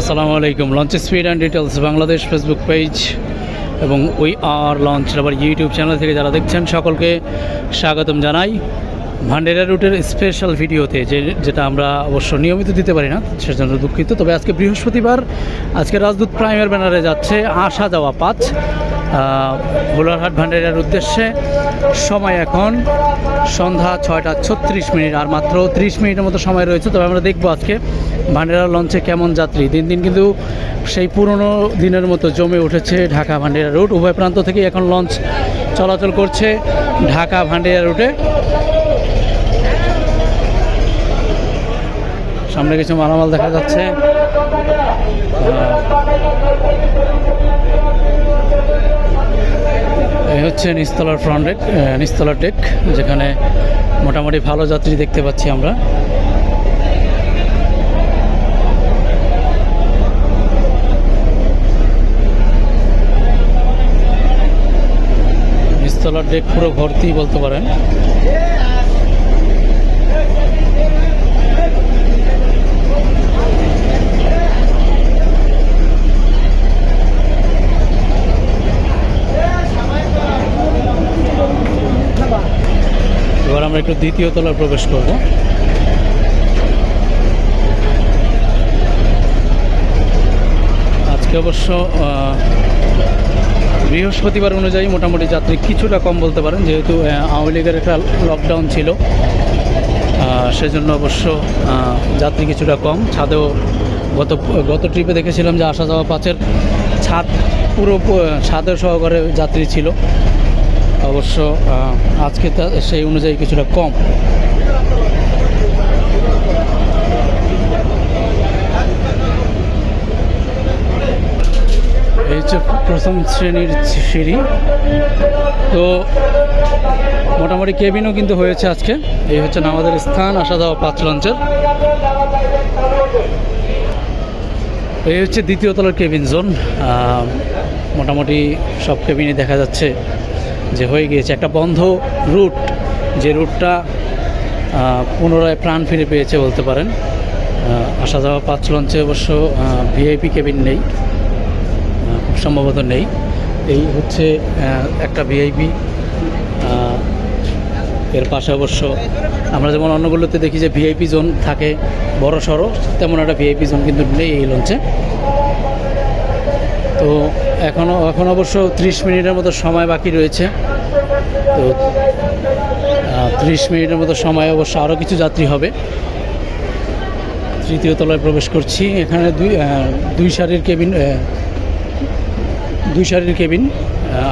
আসসালামু আলাইকুম। Launch speed and details Bangladesh Facebook page এবং উই আর লঞ্চ আবার ইউটিউব চ্যানেল থেকে যারা দেখছেন সকলকে স্বাগতম জানাই। ভান্ডেরা রুটের স্পেশাল ভিডিওতে যে যেটা আমরা অবশ্য নিয়মিত দিতে পারি না, সেজন্য দুঃখিত। তবে আজকে বৃহস্পতিবার, আজকে রাজদূত প্রাইমের ব্যানারে যাচ্ছে আসা যাওয়া পাঁচ। ভোলারহাট ভান্ডারিয়ার উদ্দেশ্যে সময় এখন সন্ধ্যা ছয়টা ছত্রিশ মিনিট, আর মাত্র ত্রিশ মিনিটের মতো সময় রয়েছে। তবে আমরা দেখব আজকে ভান্ডারা লঞ্চে কেমন যাত্রী। দিন দিন কিন্তু সেই পুরনো দিনের মতো জমে উঠেছে ঢাকা ভান্ডারিয়া রুট। উভয় প্রান্ত থেকেই এখন লঞ্চ চলাচল করছে ঢাকা ভান্ডারিয়া রুটে। সামনে কিছু মালামাল দেখা যাচ্ছে। এই হচ্ছে নিস্তলার ফ্রন্ট ডেক নিস্তলার ডেক যেখানে মোটামুটি ভালো যাত্রী দেখতে পাচ্ছি আমরা। নিস্তলার ডেক পুরো ভর্তি বলতে পারেন। একটু দ্বিতীয় তলায় প্রবেশ করব। আজকে অবশ্য বৃহস্পতিবার অনুযায়ী মোটামুটি যাত্রী কিছুটা কম বলতে পারেন, যেহেতু আওয়ামী লীগের একটা লকডাউন ছিল। সেজন্য অবশ্য যাত্রী কিছুটা কম। ছাদেও গত গত ট্রিপে দেখেছিলাম যে আসা যাওয়া পাঁচের ছাদ পুরো ছাদের সহকারে যাত্রী ছিল। অবশ্য আজকে তা সেই অনুযায়ী কিছুটা কম। এই হচ্ছে প্রথম শ্রেণির সিঁড়ি। তো মোটামুটি কেবিনও কিন্তু হয়েছে আজকে। এই হচ্ছে আমাদের স্থান, আসা যাওয়া পাঁচ লঞ্চের। এই হচ্ছে দ্বিতীয় তলার কেবিন জোন। মোটামুটি সব কেবিনই দেখা যাচ্ছে। যে হয়ে গিয়েছে একটা বন্ধ রুট, যে রুটটা পুনরায় প্রাণ ফিরে পেয়েছে বলতে পারেন। আসা যাওয়া পাঁচ লঞ্চে অবশ্য ভিআইপি কেবিন নেই খুব সম্ভবত নেই। এই হচ্ছে একটা ভিআইপি এর পাশে অবশ্য আমরা যেমন অন্যগুলোতে দেখি যে ভিআইপি জোন থাকে বড় সড়ো, তেমন একটা ভিআইপি জোন কিন্তু নেই এই লঞ্চে। তো এখনও এখন অবশ্য ত্রিশ মিনিটের মতো সময় বাকি রয়েছে। তো ত্রিশ মিনিটের মতো সময় অবশ্য আরও কিছু যাত্রী হবে। তৃতীয় তলায় প্রবেশ করছি। এখানে দুই দুই সারির কেবিন দুই সারির কেবিন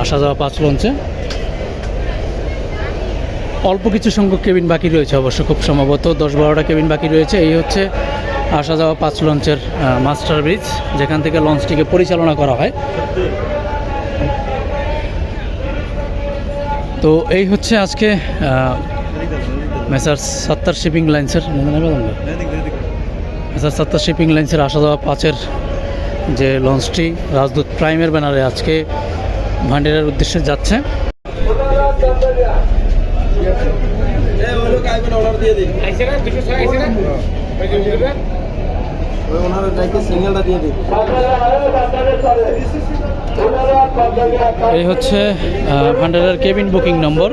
আসা যাওয়া পাঁচ লঞ্চে। অল্প কিছু সংখ্যক কেবিন বাকি রয়েছে অবশ্য খুব সম্ভবত। দশ বারোটা কেবিন বাকি রয়েছে। এই হচ্ছে আসা যাওয়া পাঁচ লঞ্চের মাস্টার ব্রিজ যেখান থেকে লঞ্চটিকে পরিচালনা করা হয়। তো এই হচ্ছে আজকে মেসার সাত্তার শিপিং লাইন্সের মেসার সাত্তার শিপিং লাইন্সের আসা যাওয়া পাঁচের যে লঞ্চটি রাজদূত প্রাইমের ব্যানারে আজকে ভান্ডারের উদ্দেশ্যে যাচ্ছে। সিঙ্গেলটা দিয়ে দিন এই হচ্ছে ভান্ডারের কেবিন বুকিং নম্বর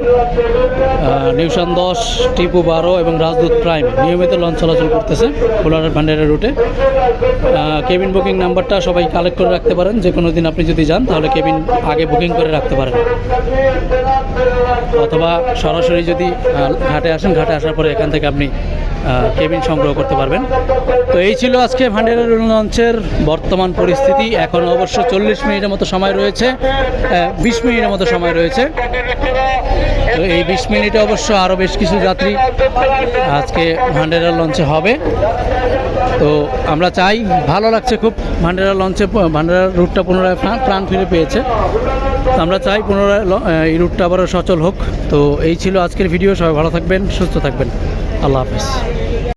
নিউশন দশ, টিপু বারো এবং রাজদূত প্রাইম। নিয়মিত লঞ্চ চলাচল করতেছে কোলারের ভান্ডারের রুটে। কেবিন বুকিং নাম্বারটা সবাই কালেক্ট করে রাখতে পারেন। যে কোনো দিন আপনি যদি যান, তাহলে কেবিন আগে বুকিং করে রাখতে পারেন। অথবা সরাসরি যদি ঘাটে আসেন, ঘাটে আসার পরে এখান থেকে আপনি কেবিন সংগ্রহ করতে পারবেন। তো এই ছিল আজকে ভান্ডারের লঞ্চের বর্তমান পরিস্থিতি। এখন অবশ্য চল্লিশ মিনিটের মতো সময় রয়েছে বিশ মিনিটের মতো সময় রয়েছে। তো এই বিশ মিনিটে অবশ্য আরও বেশ কিছু যাত্রী আজকে ভান্ডারা লঞ্চে হবে। তো আমরা চাই, ভালো লাগছে খুব ভান্ডারা লঞ্চে ভান্ডারা রুটটা পুনরায় প্রাণ- ফিরে পেয়েছে। তো আমরা চাই পুনরায় এই রুটটা আবারও সচল হোক। তো এই ছিল আজকের ভিডিও, সবাই ভালো থাকবেন, সুস্থ থাকবেন। আল্লাহ হাফেজ।